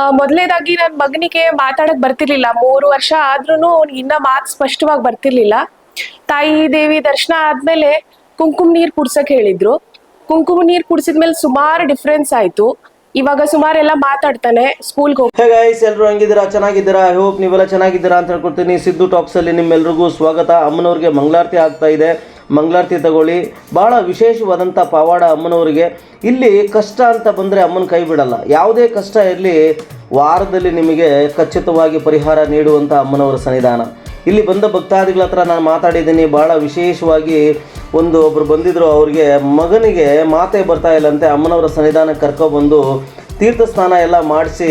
ಮೊದಲನೇದಾಗಿ ನನ್ನ ಮಗನಿಗೆ ಮಾತಾಡಕ್ ಬರ್ತಿರ್ಲಿಲ್ಲ. ಮೂರು ವರ್ಷ ಆದ್ರೂ ಇನ್ನ ಮಾತು ಸ್ಪಷ್ಟವಾಗಿ ಬರ್ತಿರ್ಲಿಲ್ಲ. ತಾಯಿ, ದೇವಿ ದರ್ಶನ ಆದ್ಮೇಲೆ ಕುಂಕುಮ ನೀರ್ ಕುಡ್ಸಕ್ ಹೇಳಿದ್ರು. ಕುಂಕುಮ ನೀರ್ ಕುಡ್ಸಿದ್ಮೇಲೆ ಸುಮಾರು ಡಿಫ್ರೆನ್ಸ್ ಆಯ್ತು. ಇವಾಗ ಸುಮಾರು ಎಲ್ಲ ಮಾತಾಡ್ತಾನೆ, ಸ್ಕೂಲ್ಗೆ ಹೋಗ್ ಗೈಸ್ ಎಲ್ಲರೂ ಹಂಗಿದ್ದೀರಾ? ಚೆನ್ನಾಗಿದ್ದೀರಾ? ಐ ಹೋಪ್ ನೀವೆಲ್ಲ ಚೆನ್ನಾಗಿದ್ದೀರಾ ಅಂತ ಹೇಳ್ಕೊಡ್ತೀನಿ. ಸಿದ್ದು ಟಾಕ್ಸ್ ಅಲ್ಲಿ ನಿಮ್ಮೆಲ್ರಿಗೂ ಸ್ವಾಗತ. ಅಮ್ಮನವ್ರಿಗೆ ಮಂಗಳಾರತಿ ಆಗ್ತಾ ಇದೆ. ಮಂಗಳಾರತಿ ತಗೊಳ್ಳಿ. ಭಾಳ ವಿಶೇಷವಾದಂಥ ಪವಾಡ ಅಮ್ಮನವರಿಗೆ. ಇಲ್ಲಿ ಕಷ್ಟ ಅಂತ ಬಂದರೆ ಅಮ್ಮನ ಕೈ ಬಿಡಲ್ಲ. ಯಾವುದೇ ಕಷ್ಟ ಇರಲಿ ವಾರದಲ್ಲಿ ನಿಮಗೆ ಖಚಿತವಾಗಿ ಪರಿಹಾರ ನೀಡುವಂಥ ಅಮ್ಮನವರ ಸನ್ನಿಧಾನ. ಇಲ್ಲಿ ಬಂದ ಭಕ್ತಾದಿಗಳ ಹತ್ರ ನಾನು ಮಾತಾಡಿದ್ದೀನಿ. ಭಾಳ ವಿಶೇಷವಾಗಿ ಒಂದು ಒಬ್ರು ಬಂದಿದ್ದರು ಅವ್ರಿಗೆ ಮಗನಿಗೆ ಮಾತೇ ಬರ್ತಾ ಇಲ್ಲಂತೆ. ಅಮ್ಮನವರ ಸನ್ನಿಧಾನಕ್ಕೆ ಕರ್ಕೊಬಂದು ತೀರ್ಥ ಸ್ನಾನ ಎಲ್ಲ ಮಾಡಿಸಿ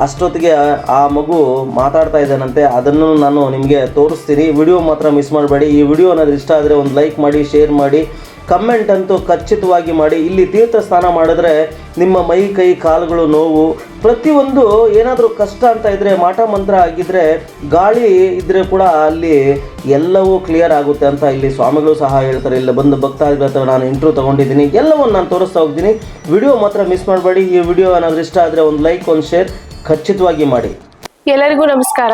ಅಷ್ಟೊತ್ತಿಗೆ ಆ- ಮಗು ಮಾತಾಡ್ತಾ ಇದ್ದಾನಂತೆ. ಅದನ್ನು ನಾನು ನಿಮಗೆ ತೋರಿಸ್ತೀನಿ. ವಿಡಿಯೋ ಮಾತ್ರ ಮಿಸ್ ಮಾಡಬೇಡಿ. ಈ ವಿಡಿಯೋ ಅನ್ನೋದು ಇಷ್ಟ ಆದರೆ ಒಂದು ಲೈಕ್ ಮಾಡಿ, ಶೇರ್ ಮಾಡಿ, ಕಮೆಂಟ್ ಅಂತೂ ಖಚಿತವಾಗಿ ಮಾಡಿ. ಇಲ್ಲಿ ತೀರ್ಥ ಸ್ನಾನ ಮಾಡಿದ್ರೆ ನಿಮ್ಮ ಮೈ, ಕೈ, ಕಾಲುಗಳು ನೋವು, ಪ್ರತಿಯೊಂದು ಏನಾದರೂ ಕಷ್ಟ ಅಂತ ಇದ್ದರೆ ಮಾಟ ಮಂತ್ರ ಆಗಿದ್ದರೆ ಗಾಳಿ ಇದ್ದರೆ ಕೂಡ ಅಲ್ಲಿ ಎಲ್ಲವೂ ಕ್ಲಿಯರ್ ಆಗುತ್ತೆ ಅಂತ ಇಲ್ಲಿ ಸ್ವಾಮಿಗಳು ಸಹ ಹೇಳ್ತಾರೆ. ಇಲ್ಲಿ ಬಂದು ಭಕ್ತಾದಿಗಳ ಹತ್ರ ನಾನು ಇಂಟ್ರೂ ತೊಗೊಂಡಿದ್ದೀನಿ. ಎಲ್ಲವನ್ನು ನಾನು ತೋರಿಸ್ತಾ ಹೋಗ್ತೀನಿ. ವಿಡಿಯೋ ಮಾತ್ರ ಮಿಸ್ ಮಾಡಬೇಡಿ. ಈ ವಿಡಿಯೋ ಏನಾದರೂ ಇಷ್ಟ ಆದರೆ ಒಂದು ಲೈಕ್, ಒಂದು ಶೇರ್. ಖಚಿತವಾಗಿ ಮಾಡಿ. ಎಲ್ಲರಿಗೂ ನಮಸ್ಕಾರ.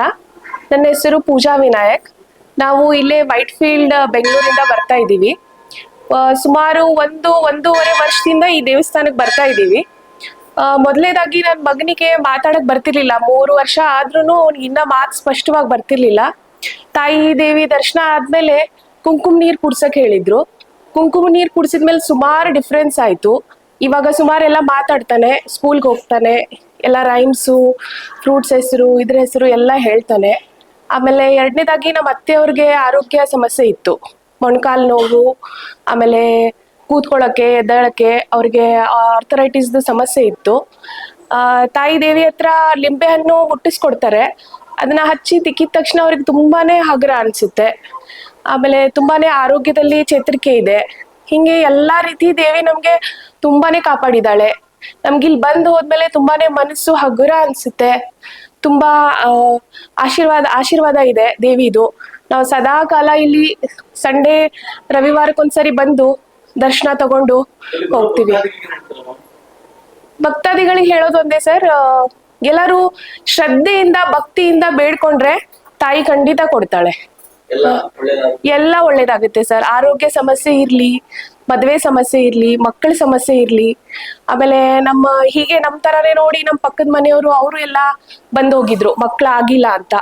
ನನ್ನ ಹೆಸರು ಪೂಜಾ ವಿನಾಯಕ್. ನಾವು ಇಲ್ಲೇ ವೈಟ್ ಫೀಲ್ಡ್ ಬೆಂಗಳೂರಿಂದ ಬರ್ತಾ ಇದ್ದೀವಿ. ಸುಮಾರು ಒಂದು, ಒಂದೂವರೆ ವರ್ಷದಿಂದ ಈ ದೇವಸ್ಥಾನಕ್ಕೆ ಬರ್ತಾ ಇದ್ದೀವಿ. ಮೊದಲನೇದಾಗಿ ನನ್ನ ಮಗನಿಗೆ ಮಾತಾಡಕ್ ಬರ್ತಿರ್ಲಿಲ್ಲ. ಮೂರು ವರ್ಷ ಆದ್ರೂ ಇನ್ನ ಮಾತು ಸ್ಪಷ್ಟವಾಗಿ ಬರ್ತಿರ್ಲಿಲ್ಲ. ತಾಯಿ, ದೇವಿ ದರ್ಶನ ಆದ್ಮೇಲೆ ಕುಂಕುಮ ನೀರು ಕುಡ್ಸಕ್ ಹೇಳಿದ್ರು. ಕುಂಕುಮ ನೀರು ಕುಡ್ಸಿದ್ಮೇಲೆ ಸುಮಾರು ಡಿಫ್ರೆನ್ಸ್ ಆಯ್ತು. ಇವಾಗ ಸುಮಾರು ಎಲ್ಲ ಮಾತಾಡ್ತಾನೆ ಸ್ಕೂಲ್ಗೆ ಹೋಗ್ತಾನೆ. ಎಲ್ಲ ರೈಮ್ಸು ಫ್ರೂಟ್ಸ್ ಹೆಸರು, ಇದ್ರ ಹೆಸರು ಎಲ್ಲ ಹೇಳ್ತಾನೆ. ಆಮೇಲೆ ಎರಡನೇದಾಗಿ ನಮ್ಮ ಅತ್ತೆಯವ್ರಿಗೆ ಆರೋಗ್ಯ ಸಮಸ್ಯೆ ಇತ್ತು. ಮೊಣಕಾಲು ನೋವು, ಆಮೇಲೆ ಕೂತ್ಕೊಳ್ಳೋಕ್ಕೆ ಎದ್ದೇಳಕ್ಕೆ ಅವ್ರಿಗೆ ಆರ್ಥರೈಟಿಸ್ದು ಸಮಸ್ಯೆ ಇತ್ತು. ತಾಯಿ ದೇವಿ ಹತ್ರ ಲಿಂಬೆ ಹಣ್ಣು ಮುಟ್ಟಿಸ್ಕೊಡ್ತಾರೆ. ಅದನ್ನ ಹಚ್ಚಿ ತಿಕ್ಕಿದ ತಕ್ಷಣ ಅವ್ರಿಗೆ ತುಂಬಾನೇ ಹಗುರ ಅನ್ಸುತ್ತೆ. ಆಮೇಲೆ ತುಂಬಾನೇ ಆರೋಗ್ಯದಲ್ಲಿ ಚೇತರಿಕೆ ಇದೆ. ಹಿಂಗೆ ಎಲ್ಲಾ ರೀತಿ ದೇವಿ ನಮ್ಗೆ ತುಂಬಾನೇ ಕಾಪಾಡಿದಾಳೆ ನಮ್ಗೆ ಇಲ್ಲಿ ಬಂದು ಹೋದ್ಮೇಲೆ ತುಂಬಾನೇ ಮನಸ್ಸು ಹಗುರ ಅನ್ಸುತ್ತೆ. ತುಂಬಾ ಆಶೀರ್ವಾದ ಆಶೀರ್ವಾದ ಇದೆ ದೇವಿದು. ನಾವು ಸದಾ ಕಾಲ ಇಲ್ಲಿ ಸಂಡೇ ರವಿವಾರಕ್ಕೊಂದ್ಸರಿ ಬಂದು ದರ್ಶನ ತಗೊಂಡು ಹೋಗ್ತೀವಿ. ಭಕ್ತಾದಿಗಳಿಗೆ ಹೇಳೋದು ಒಂದೇ ಸರ್ ಎಲ್ಲರೂ ಶ್ರದ್ಧೆಯಿಂದ ಭಕ್ತಿಯಿಂದ ಬೇಡ್ಕೊಂಡ್ರೆ ತಾಯಿ ಖಂಡಿತ ಕೊಡ್ತಾಳೆ. ಎಲ್ಲ ಒಳ್ಳೇದಾಗುತ್ತೆ ಸರ್. ಆರೋಗ್ಯ ಸಮಸ್ಯೆ ಇರ್ಲಿ ಮದ್ವೆ ಸಮಸ್ಯೆ ಇರ್ಲಿ, ಮಕ್ಕಳ ಸಮಸ್ಯೆ ಇರ್ಲಿ, ಆಮೇಲೆ ನಮ್ಮ ಹೀಗೆ ನಮ್ಮ ಥರನೇ ನೋಡಿ ನಮ್ಮ ಪಕ್ಕದ ಮನೆಯವರು ಅವರು ಎಲ್ಲ ಬಂದು ಹೋಗಿದ್ರು ಮಕ್ಕಳಾಗಿಲ್ಲ ಅಂತ.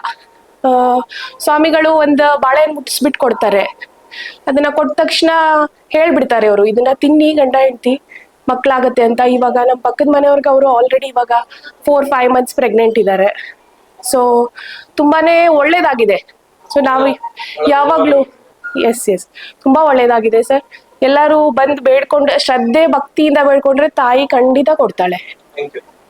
ಸ್ವಾಮಿಗಳು ಒಂದು ಬಾಳೆಹಣ್ಣು ಮುಟ್ಟಿಸ್ಬಿಟ್ಟು ಕೊಡ್ತಾರೆ. ಅದನ್ನ ಕೊಟ್ಟ ತಕ್ಷಣ ಹೇಳ್ಬಿಡ್ತಾರೆ ಅವರು, ಇದನ್ನ ತಿನ್ನಿ ಗಂಡ ಹೆಂಡತಿ, ಮಕ್ಳಾಗತ್ತೆ ಅಂತ. ಇವಾಗ ನಮ್ಮ ಪಕ್ಕದ ಮನೆಯವ್ರಿಗೆ ಅವರು ಆಲ್ರೆಡಿ ಇವಾಗ ಫೋರ್ ಫೈವ್ ಮಂತ್ಸ್ ಪ್ರೆಗ್ನೆಂಟ್ ಇದ್ದಾರೆ ಸೊ ತುಂಬಾನೇ ಒಳ್ಳೇದಾಗಿದೆ. ಸೊ ನಾವು ಯಾವಾಗ್ಲೂ ಎಸ್ ಎಸ್ ತುಂಬಾ ಒಳ್ಳೇದಾಗಿದೆ ಸರ್ ಎಲ್ಲರೂ ಬಂದ್ ಬೇಡ್ಕೊಂಡ್ರೆ ಶ್ರದ್ಧೆ ಭಕ್ತಿಯಿಂದ ಬೇಡ್ಕೊಂಡ್ರೆ ತಾಯಿ ಖಂಡಿತ ಕೊಡ್ತಾಳೆ.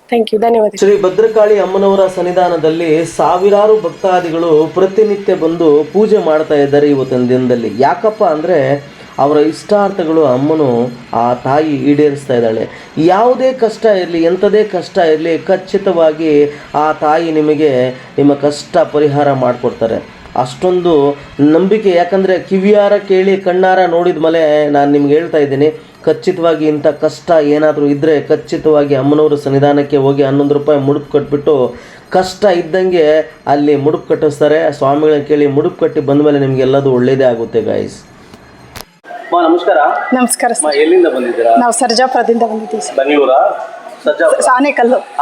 ಥ್ಯಾಂಕ್ ಯು ಧನ್ಯವಾದ. ಶ್ರೀ ಭದ್ರಕಾಳಿ ಅಮ್ಮನವರ ಸನ್ನಿಧಾನದಲ್ಲಿ ಸಾವಿರಾರು ಭಕ್ತಾದಿಗಳು ಪ್ರತಿನಿತ್ಯ ಬಂದು ಪೂಜೆ ಮಾಡ್ತಾ ಇದ್ದಾರೆ ಇವತ್ತಿನ ದಿನದಲ್ಲಿ. ಯಾಕಪ್ಪ ಅಂದ್ರೆ ಅವರ ಇಷ್ಟಾರ್ಥಗಳು ಅಮ್ಮನು ಆ ತಾಯಿ ಈಡೇರಿಸ್ತಾ ಇದ್ದಾಳೆ. ಯಾವುದೇ ಕಷ್ಟ ಇರಲಿ ಎಂಥದೇ ಕಷ್ಟ ಇರಲಿ ಖಚಿತವಾಗಿ ಆ ತಾಯಿ ನಿಮಗೆ ನಿಮ್ಮ ಕಷ್ಟ ಪರಿಹಾರ ಮಾಡಿಕೊಡ್ತಾರೆ. ಅಷ್ಟೊಂದು ನಂಬಿಕೆ. ಯಾಕಂದರೆ ಕಿವಿಯಾರ ಕೇಳಿ ಕಣ್ಣಾರ ನೋಡಿದ ಮೇಲೆ ನಾನು ನಿಮ್ಗೆ ಹೇಳ್ತಾ ಇದ್ದೀನಿ ಖಚಿತವಾಗಿ ಇಂಥ ಕಷ್ಟ ಏನಾದರೂ ಇದ್ದರೆ ಖಚಿತವಾಗಿ ಅಮ್ಮನವ್ರ ಸನ್ನಿಧಾನಕ್ಕೆ ಹೋಗಿ ಹನ್ನೊಂದು ರೂಪಾಯಿ ಮುಡುಪು ಕಟ್ಬಿಟ್ಟು ಕಷ್ಟ ಇದ್ದಂಗೆ ಅಲ್ಲಿ ಮುಡುಪು ಕಟ್ಟಿಸ್ತಾರೆ. ಸ್ವಾಮಿಗಳನ್ನ ಕೇಳಿ ಮುಡುಪು ಕಟ್ಟಿ ಬಂದ ಮೇಲೆ ನಿಮ್ಗೆ ಒಳ್ಳೆಯದೇ ಒಳ್ಳೇದೇ ಆಗುತ್ತೆ ಗಾಯ್ಸ್ ನಮಸ್ಕಾರ. ನಮಸ್ಕಾರ ಎಲ್ಲಿಂದ ಬಂದಿದ್ದೀರಾ? ನಾವು ಸರ್ಜಾಪುರದಿಂದ ಬಂದಿದ್ದೀವಿ ಬೆಂಗಳೂರ? ಸರ್ಜಾಪುರ.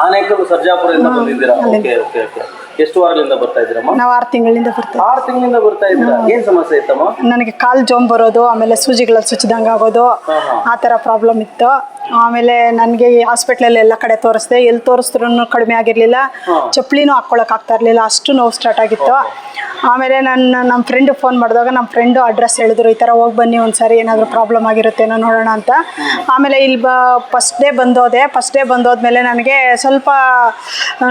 ಆನೆಕಲ್ಲು ಸರ್ಜಾಪುರದಿಂದ ಬಂದಿದ್ದೀರಾ? ಓಕೆ ಓಕೆ ಓಕೆ ಎಷ್ಟು ವಾರಗಳಿಂದ ಬರ್ತಾ ಇದ್ದೀರಮ್ಮ? ನಾವು ಆರು ತಿಂಗಳಿಂದ ಬರ್ತೀವಿ ಆರು ತಿಂಗಳಿಂದ ಬರ್ತಾ ಇದ್ದೀರಾ? ಏನು ಸಮಸ್ಯೆ ಇತ್ತಮ್ಮ? ನನಗೆ ಕಾಲು ಜೋಮ್ ಬರೋದು ಆಮೇಲೆ ಸೂಜಿಗಳಲ್ಲಿ ಸುಚ್ಚಿದಂಗೆ ಆಗೋದು ಆ ಥರ ಪ್ರಾಬ್ಲಮ್ ಇತ್ತು. ಆಮೇಲೆ ನನಗೆ ಹಾಸ್ಪಿಟ್ಲಲ್ಲಿ ಎಲ್ಲ ಕಡೆ ತೋರಿಸ್ದೆ. ಎಲ್ಲಿ ತೋರಿಸಿದ್ರು ಕಡಿಮೆ ಆಗಿರಲಿಲ್ಲ. ಚಪ್ಪಲಿನೂ ಹಾಕ್ಕೊಳಕ್ ಆಗ್ತಾ ಇರಲಿಲ್ಲ. ಅಷ್ಟು ನೋವು ಸ್ಟಾರ್ಟ್ ಆಗಿತ್ತು. ಆಮೇಲೆ ನನ್ನ ನಮ್ಮ ಫ್ರೆಂಡ್ ಫೋನ್ ಮಾಡಿದಾಗ ನಮ್ಮ ಫ್ರೆಂಡು ಅಡ್ರೆಸ್ ಹೇಳಿದ್ರು, ಈ ಥರ ಹೋಗಿ ಬನ್ನಿ ಒಂದ್ಸರಿ, ಏನಾದರೂ ಪ್ರಾಬ್ಲಮ್ ಆಗಿರುತ್ತೇನೋ ನೋಡೋಣ ಅಂತ. ಆಮೇಲೆ ಇಲ್ಲಿ ಬ ಫಸ್ಟ್ ಡೇ ಬಂದೋದೆ ಫಸ್ಟ್ ಡೇ ಬಂದೋದ್ಮೇಲೆ ನನಗೆ ಸ್ವಲ್ಪ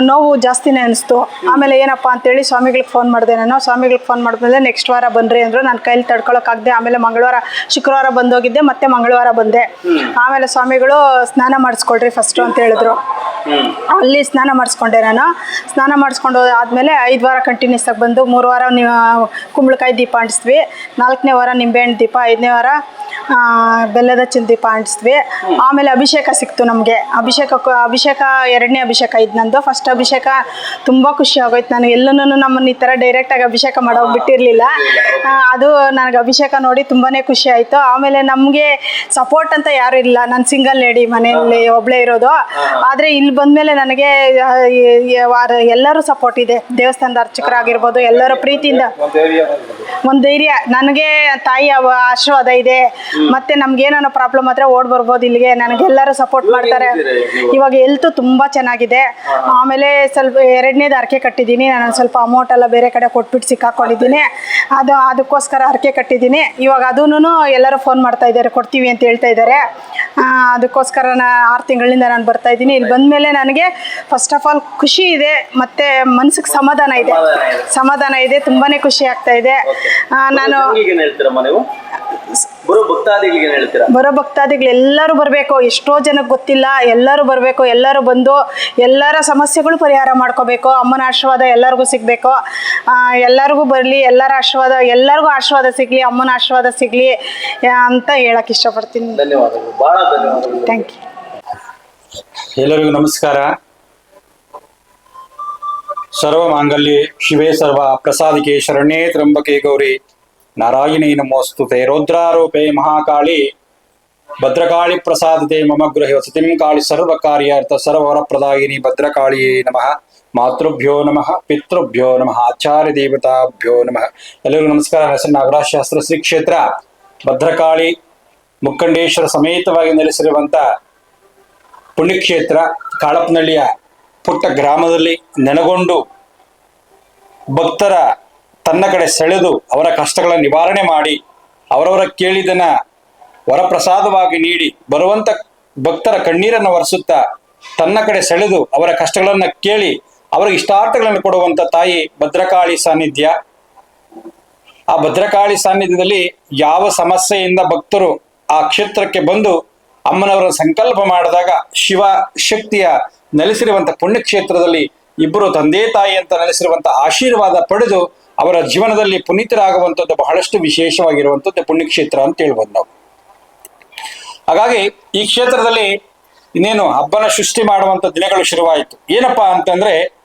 ನೋವು ಜಾಸ್ತಿನೇ ಅನಿಸ್ತು. ಆಮೇಲೆ ಏನಪ್ಪ ಅಂತೇಳಿ ಸ್ವಾಮಿಗಳಿಗೆ ಫೋನ್ ಮಾಡಿದೆ ನಾನು. ಸ್ವಾಮಿಗಳಿಗೆ ಫೋನ್ ಮಾಡಿದ್ಮೇಲೆ ನೆಕ್ಸ್ಟ್ ವಾರ ಬನ್ನಿರಿ ಅಂದರು. ನನ್ನ ಕೈಲಿ ತಡ್ಕೊಳಕ್ಕಾಗದೆ ಆಮೇಲೆ ಮಂಗಳವಾರ, ಶುಕ್ರವಾರ ಬಂದೋಗಿದ್ದೆ, ಮತ್ತೆ ಮಂಗಳವಾರ ಬಂದೆ. ಆಮೇಲೆ ಸ್ವಾಮಿಗಳು ಸ್ನಾನ ಮಾಡಿಸ್ಕೊಳ್ರಿ ಫಸ್ಟು ಅಂತ ಹೇಳಿದ್ರು. ಅಲ್ಲಿ ಸ್ನಾನ ಮಾಡಿಸ್ಕೊಂಡೆ ನಾನು. ಸ್ನಾನ ಮಾಡಿಸ್ಕೊಂಡು ಆದಮೇಲೆ ಐದು ವಾರ ಕಂಟಿನ್ಯೂಸ್ ಆಗಿ ಬಂದು ಮೂರು ನೀವು ಕುಂಬಳಕಾಯಿ ದೀಪ ಅಂಟಿಸ್ತೀವಿ. ನಾಲ್ಕನೇ ವಾರ ನಿಂಬೆಹಣ್ಣು ದೀಪ ಐದನೇ ವಾರ ಬೆಲ್ಲದ ಚಿಂದಿ ಪಾಂಡಿಸ್ದ್ವಿ. ಆಮೇಲೆ ಅಭಿಷೇಕ ಸಿಕ್ತು ನಮಗೆ. ಅಭಿಷೇಕ ಅಭಿಷೇಕ ಎರಡನೇ ಅಭಿಷೇಕ ಇದು ನಂದು. ಫಸ್ಟ್ ಅಭಿಷೇಕ ತುಂಬ ಖುಷಿ ಆಗೋಯ್ತು ನಾನು ಎಲ್ಲೂ ನಮ್ಮನ್ನು ಈ ಥರ ಡೈರೆಕ್ಟಾಗಿ ಅಭಿಷೇಕ ಮಾಡೋಕೆ ಬಿಟ್ಟಿರಲಿಲ್ಲ. ಅದು ನನಗೆ ಅಭಿಷೇಕ ನೋಡಿ ತುಂಬಾ ಖುಷಿ ಆಯಿತು. ಆಮೇಲೆ ನಮಗೆ ಸಪೋರ್ಟ್ ಅಂತ ಯಾರು ಇಲ್ಲ. ನಾನು ಸಿಂಗಲ್ ಲೇಡಿ ಮನೆಯಲ್ಲಿ ಒಬ್ಬಳೇ ಇರೋದು. ಆದರೆ ಇಲ್ಲಿ ಬಂದಮೇಲೆ ನನಗೆ ಈ- ಈ ವಾರ- ಎಲ್ಲರೂ ಸಪೋರ್ಟ್ ಇದೆ. ದೇವಸ್ಥಾನದ ಅರ್ಚಕರಾಗಿರ್ಬೋದು ಎಲ್ಲರ ಪ್ರೀತಿಯಿಂದ. ಒಂದು ಧೈರ್ಯ. ನನಗೆ ತಾಯಿ ಅವ ಆಶೀರ್ವಾದ ಇದೆ. ಮತ್ತೆ ನಮ್ಗೆ ಏನಾನ ಪ್ರಾಬ್ಲಮ್ ಆದ್ರೆ ಓಡ್ ಬರ್ಬೋದು ಇಲ್ಲಿಗೆ. ನನಗೆ ಎಲ್ಲರೂ ಸಪೋರ್ಟ್ ಮಾಡ್ತಾರೆ. ಇವಾಗ ಹೆಲ್ತ್ ತುಂಬಾ ಚೆನ್ನಾಗಿದೆ. ಆಮೇಲೆ ಸ್ವಲ್ಪ ಎರಡನೇದು ಹರಕೆ ಕಟ್ಟಿದ್ದೀನಿ. ನಾನು ಸ್ವಲ್ಪ ಅಮೌಂಟ್ ಎಲ್ಲ ಬೇರೆ ಕಡೆ ಕೊಟ್ಬಿಟ್ಟು ಸಿಕ್ಕಾಕೊಂಡಿದ್ದೀನಿ. ಅದು ಅದಕ್ಕೋಸ್ಕರ ಹರಕೆ ಕಟ್ಟಿದ್ದೀನಿ. ಇವಾಗ ಅದೂ ಎಲ್ಲರೂ ಫೋನ್ ಮಾಡ್ತಾ ಇದ್ದಾರೆ. ಕೊಡ್ತೀವಿ ಅಂತ ಹೇಳ್ತಾ ಇದ್ದಾರೆ. ಅದಕ್ಕೋಸ್ಕರ ನಾ ಆರು ತಿಂಗಳಿಂದ ನಾನು ಬರ್ತಾ ಇದ್ದೀನಿ. ಇಲ್ಲಿ ಬಂದಮೇಲೆ ನನಗೆ ಫಸ್ಟ್ ಆಫ್ ಆಲ್ ಖುಷಿ ಇದೆ. ಮತ್ತೆ ಮನ್ಸಿಗೆ ಸಮಾಧಾನ ಇದೆ. ಸಮಾಧಾನ ಇದೆ. ತುಂಬಾನೇ ಖುಷಿ ಆಗ್ತಾ ಇದೆ. ನಾನು ಬರೋ ಭಕ್ತಾದಿಗಳಿಗೆ ಏನ್ ಹೇಳ್ತೀರಾ? ಬರೋ ಭಕ್ತಾದಿಗಳು ಎಲ್ಲರೂ ಬರಬೇಕು. ಎಷ್ಟೋ ಜನಕ್ಕೆ ಗೊತ್ತಿಲ್ಲ. ಎಲ್ಲರೂ ಬರಬೇಕು. ಎಲ್ಲರೂ ಬಂದು ಎಲ್ಲರ ಸಮಸ್ಯೆಗಳು ಪರಿಹಾರ ಮಾಡ್ಕೋಬೇಕು. ಅಮ್ಮನ ಆಶೀರ್ವಾದ ಎಲ್ಲರಿಗೂ ಸಿಗಬೇಕು. ಎಲ್ಲರಿಗೂ ಬರಲಿ. ಎಲ್ಲರ ಆಶೀರ್ವಾದ ಎಲ್ಲರಿಗೂ ಆಶೀರ್ವಾದ ಸಿಗಲಿ. ಅಮ್ಮನ ಆಶೀರ್ವಾದ ಸಿಗಲಿ ಅಂತ ಹೇಳಕ್ಕೆ ಇಷ್ಟಪಡ್ತೀನಿ. ಧನ್ಯವಾದಗಳು. ಬಹಳ ಧನ್ಯವಾದಗಳು. ಥ್ಯಾಂಕ್ ಯು ಎಲ್ಲರಿಗೂ ನಮಸ್ಕಾರ. ಸರ್ವ ಮಾಂಗಲ್ಯ. ಶಿವೇ ಸರ್ವ ಪ್ರಸಾದಿಕೆ ಶರಣ್ಯೇ ತ್ರಂಬಕೆ ಗೌರಿ. ನಾರಾಯಣಿ ನಮೋಸ್ತುತೆ. ರುದ್ರಾರೂಪೇ ಮಹಾಕಾಳಿ ಭದ್ರಕಾಳಿ ಪ್ರಸಾದತೆ ಮಮ ಗೃಹೆ ವಸತಿಂ ಕಾಳಿ ಸರ್ವ ಕಾರ್ಯಾರ್ಥ ಸರ್ವರ ಪ್ರದಾಯಿನಿ ಭದ್ರಕಾಳಿಯೇ ನಮಃ. ಮಾತೃಭ್ಯೋ ನಮಃ, ಪಿತೃಭ್ಯೋ ನಮಃ, ಆಚಾರ್ಯ ದೇವತಾಭ್ಯೋ ನಮಃ. ಎಲ್ಲರಿಗೂ ನಮಸ್ಕಾರ. ಹೆಸರು ನಾಗರಾಜ್ ಶಾಸ್ತ್ರ ಶ್ರೀ ಕ್ಷೇತ್ರ. ಭದ್ರಕಾಳಿ ಮುಕ್ಕಂಡೇಶ್ವರ ಸಮೇತವಾಗಿ ನೆಲೆಸಿರುವಂತ ಪುಣ್ಯಕ್ಷೇತ್ರ ಕಾಳಪ್ಪನಹಳ್ಳಿಯ ಪುಟ್ಟ ಗ್ರಾಮದಲ್ಲಿ ನೆನಗೊಂಡು ಭಕ್ತರ ತನ್ನ ಕಡೆ ಸೆಳೆದು ಅವರ ಕಷ್ಟಗಳ ನಿವಾರಣೆ ಮಾಡಿ ಅವರವರ ಕೇಳಿದನ ವರಪ್ರಸಾದವಾಗಿ ನೀಡಿ ಬರುವಂತ ಭಕ್ತರ ಕಣ್ಣೀರನ್ನು ಒರೆಸುತ್ತಾ ತನ್ನ ಕಡೆ ಸೆಳೆದು ಅವರ ಕಷ್ಟಗಳನ್ನ ಕೇಳಿ ಅವರಿಗೆ ಇಷ್ಟಾರ್ಥಗಳನ್ನು ಕೊಡುವಂತ ತಾಯಿ ಭದ್ರಕಾಳಿ ಸಾನ್ನಿಧ್ಯ. ಆ ಭದ್ರಕಾಳಿ ಸಾನ್ನಿಧ್ಯದಲ್ಲಿ ಯಾವ ಸಮಸ್ಯೆಯಿಂದ ಭಕ್ತರು ಆ ಕ್ಷೇತ್ರಕ್ಕೆ ಬಂದು ಅಮ್ಮನವರ ಸಂಕಲ್ಪ ಮಾಡಿದಾಗ ಶಿವ ಶಕ್ತಿಯ ನೆಲೆಸಿರುವಂತ ಪುಣ್ಯಕ್ಷೇತ್ರದಲ್ಲಿ ಇಬ್ಬರು ತಂದೆ ತಾಯಿ ಅಂತ ನೆಲೆಸಿರುವಂತ ಆಶೀರ್ವಾದ ಪಡೆದು ಅವರ ಜೀವನದಲ್ಲಿ ಪುನೀತರಾಗುವಂಥದ್ದು ಬಹಳಷ್ಟು ವಿಶೇಷವಾಗಿರುವಂಥದ್ದು ಪುಣ್ಯಕ್ಷೇತ್ರ ಅಂತ ಹೇಳ್ಬೋದು ನಾವು. ಹಾಗಾಗಿ ಈ ಕ್ಷೇತ್ರದಲ್ಲಿ ಇನ್ನೇನು ಹಬ್ಬನ ಸೃಷ್ಟಿ ಮಾಡುವಂತ ದಿನಗಳು ಶುರುವಾಯಿತು. ಏನಪ್ಪಾ ಅಂತಂದ್ರೆ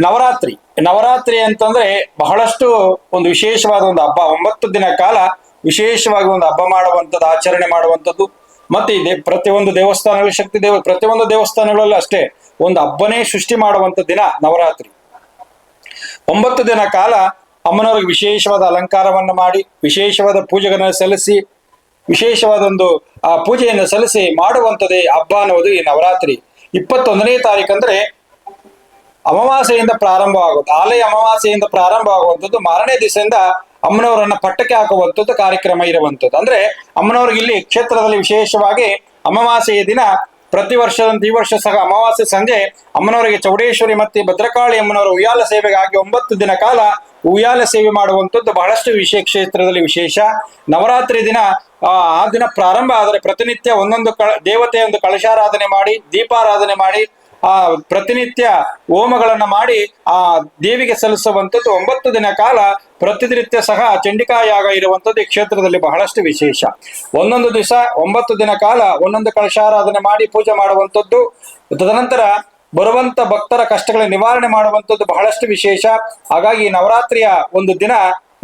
ನವರಾತ್ರಿ. ನವರಾತ್ರಿ ಅಂತಂದ್ರೆ ಬಹಳಷ್ಟು ಒಂದು ವಿಶೇಷವಾದ ಒಂದು ಹಬ್ಬ. ಒಂಬತ್ತು ದಿನ ಕಾಲ ವಿಶೇಷವಾಗಿ ಒಂದು ಹಬ್ಬ ಮಾಡುವಂಥದ್ದು, ಆಚರಣೆ ಮಾಡುವಂಥದ್ದು. ಮತ್ತೆ ದೇ ಪ್ರತಿಯೊಂದು ದೇವಸ್ಥಾನಗಳು ಶಕ್ತಿ ದೇವ, ಪ್ರತಿಯೊಂದು ದೇವಸ್ಥಾನಗಳಲ್ಲೂ ಅಷ್ಟೇ ಒಂದು ಹಬ್ಬನೇ ಸೃಷ್ಟಿ ಮಾಡುವಂಥ ದಿನ ನವರಾತ್ರಿ. ಒಂಬತ್ತು ದಿನ ಕಾಲ ಅಮ್ಮನವರಿಗೆ ವಿಶೇಷವಾದ ಅಲಂಕಾರವನ್ನು ಮಾಡಿ, ವಿಶೇಷವಾದ ಪೂಜೆಗಳನ್ನು ಸಲ್ಲಿಸಿ ವಿಶೇಷವಾದ ಒಂದು ಆ, ಪೂಜೆಯನ್ನು ಸಲ್ಲಿಸಿ ಮಾಡುವಂಥದ್ದೇ ಹಬ್ಬ ಅನ್ನೋದು ಈ ನವರಾತ್ರಿ. ಇಪ್ಪತ್ತೊಂದನೇ ತಾರೀಕು ಅಂದ್ರೆ ಅಮಾವಾಸ್ಯೆಯಿಂದ ಪ್ರಾರಂಭ ಆಗುತ್ತೆ ಆಲಯ ಅಮಾವಾಸ್ಯೆಯಿಂದ ಪ್ರಾರಂಭ ಆಗುವಂಥದ್ದು ಮಾರನೇ ದಿವಸದಿಂದ ಅಮ್ಮನವರನ್ನ ಪಟ್ಟಕ್ಕೆ ಹಾಕುವಂಥದ್ದು ಕಾರ್ಯಕ್ರಮ ಇರುವಂಥದ್ದು. ಅಂದ್ರೆ ಅಮ್ಮನವ್ರಿಗೆ ಇಲ್ಲಿ ಕ್ಷೇತ್ರದಲ್ಲಿ ವಿಶೇಷವಾಗಿ ಅಮಾವಾಸ್ಯೆಯ ದಿನ ಪ್ರತಿ ವರ್ಷದಂತೆ ಈ ವರ್ಷ ಸಹ ಅಮಾವಾಸ್ಯೆ ಸಂಜೆ ಅಮ್ಮನವರಿಗೆ ಚೌಡೇಶ್ವರಿ ಮತ್ತೆ ಭದ್ರಕಾಳಿ ಅಮ್ಮನವರ ಉಯ್ಯಾಲ ಸೇವೆಗಾಗಿ ಒಂಬತ್ತು ದಿನ ಕಾಲ ಉಯ್ಯಾಲ ಸೇವೆ ಮಾಡುವಂಥದ್ದು ಬಹಳಷ್ಟು ವಿಶೇಷ ಕ್ಷೇತ್ರದಲ್ಲಿ ವಿಶೇಷ. ನವರಾತ್ರಿ ದಿನ, ಆ ದಿನ ಪ್ರಾರಂಭ ಆದರೆ ಪ್ರತಿನಿತ್ಯ ಒಂದೊಂದು ಕ, ದೇವತೆಯ ಒಂದು ಕಳಶಾರಾಧನೆ ಮಾಡಿ, ದೀಪಾರಾಧನೆ ಮಾಡಿ ಆ ಪ್ರತಿನಿತ್ಯ ಹೋಮಗಳನ್ನ ಮಾಡಿ ಆ ದೇವಿಗೆ ಸಲ್ಲಿಸುವಂಥದ್ದು ಒಂಬತ್ತು ದಿನ ಕಾಲ ಪ್ರತಿನಿತ್ಯ ಸಹ ಚಂಡಿಕಾ ಯಾಗ ಇರುವಂಥದ್ದು ಈ ಕ್ಷೇತ್ರದಲ್ಲಿ ಬಹಳಷ್ಟು ವಿಶೇಷ. ಒಂದೊಂದು ದಿವಸ ಒಂಬತ್ತು ದಿನ ಕಾಲ ಒಂದೊಂದು ಕಳಶಾರಾಧನೆ ಮಾಡಿ ಪೂಜೆ ಮಾಡುವಂಥದ್ದು. ತದನಂತರ ಬರುವಂತ ಭಕ್ತರ ಕಷ್ಟಗಳ ನಿವಾರಣೆ ಮಾಡುವಂಥದ್ದು ಬಹಳಷ್ಟು ವಿಶೇಷ. ಹಾಗಾಗಿ ನವರಾತ್ರಿಯ ಒಂದು ದಿನ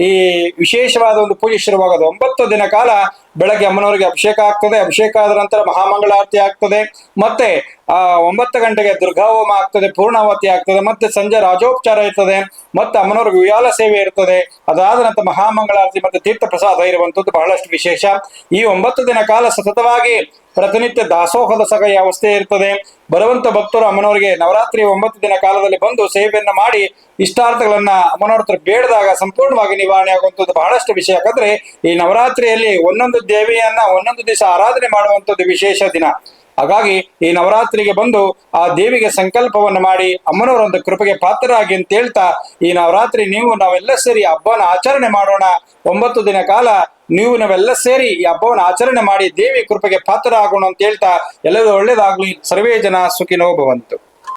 ಈ ವಿಶೇಷವಾದ ಒಂದು ಪೂಜೆ ಶುರುವಾಗೋದು ಒಂಬತ್ತು ದಿನ ಕಾಲ ಬೆಳಗ್ಗೆ ಅಮ್ಮನವರಿಗೆ ಅಭಿಷೇಕ ಆಗ್ತದೆ. ಅಭಿಷೇಕ ಆದ ನಂತರ ಮಹಾಮಂಗಳಾರತಿ ಆಗ್ತದೆ. ಮತ್ತೆ ಆ, ಒಂಬತ್ತು ಗಂಟೆಗೆ ದುರ್ಗಾಹೋಮ ಆಗ್ತದೆ, ಪೂರ್ಣಾವತಿ ಆಗ್ತದೆ, ಮತ್ತೆ ಸಂಜೆ ರಾಜೋಪಚಾರ ಇರ್ತದೆ, ಮತ್ತೆ ಅಮ್ಮನವ್ರಿಗೆ ವಿಯಾಲ ಸೇವೆ ಇರ್ತದೆ, ಅದಾದ ನಂತರ ಮಹಾಮಂಗಳಾರತಿ ಮತ್ತೆ ತೀರ್ಥ ಪ್ರಸಾದ ಇರುವಂತದ್ದು ಬಹಳಷ್ಟು ವಿಶೇಷ. ಈ ಒಂಬತ್ತು ದಿನ ಕಾಲ ಸತತವಾಗಿ ಪ್ರತಿನಿತ್ಯ ದಾಸೋಹದ ಸಗೈ ಅವಸ್ಥೆ ಇರ್ತದೆ. ಬರುವಂತ ಭಕ್ತರು ಅಮ್ಮನವರಿಗೆ ನವರಾತ್ರಿ ಒಂಬತ್ತು ದಿನ ಕಾಲದಲ್ಲಿ ಬಂದು ಸೇವೆಯನ್ನ ಮಾಡಿ ಇಷ್ಟಾರ್ಥಗಳನ್ನ ಅಮ್ಮನವ್ರ ಹತ್ರ ಬೇಡದಾಗ ಸಂಪೂರ್ಣವಾಗಿ ನಿವಾರಣೆ ಆಗುವಂಥದ್ದು ಬಹಳಷ್ಟು ವಿಷಯ ಯಾಕಂದ್ರೆ ಈ ನವರಾತ್ರಿಯಲ್ಲಿ ಒಂದೊಂದು ದೇವಿಯನ್ನ ಒಂದೊಂದು ದಿವಸ ಆರಾಧನೆ ಮಾಡುವಂಥದ್ದು ವಿಶೇಷ ದಿನ. ಹಾಗಾಗಿ ಈ ನವರಾತ್ರಿಗೆ ಬಂದು ಆ ದೇವಿಗೆ ಸಂಕಲ್ಪವನ್ನು ಮಾಡಿ ಅಮ್ಮನವರೊಂದು ಕೃಪೆಗೆ ಪಾತ್ರರಾಗಿ ಅಂತ ಹೇಳ್ತಾ ಈ ನವರಾತ್ರಿ ನೀವು ನಾವೆಲ್ಲ ಸೇರಿ ಹಬ್ಬನ ಆಚರಣೆ ಮಾಡೋಣ. ಒಂಬತ್ತು ದಿನ ಕಾಲ ನೀವು ನಾವೆಲ್ಲ ಸೇರಿ ಈ ಹಬ್ಬವನ್ನು ಆಚರಣೆ ಮಾಡಿ ದೇವಿ ಕೃಪೆಗೆ ಪಾತ್ರ ಆಗೋಣ ಅಂತ ಹೇಳ್ತಾ ಎಲ್ಲರೂ ಒಳ್ಳೇದಾಗ್ಲಿ. ಸರ್ವೇ ಜನ ಸುಖಿನೋ ಭವಂತು.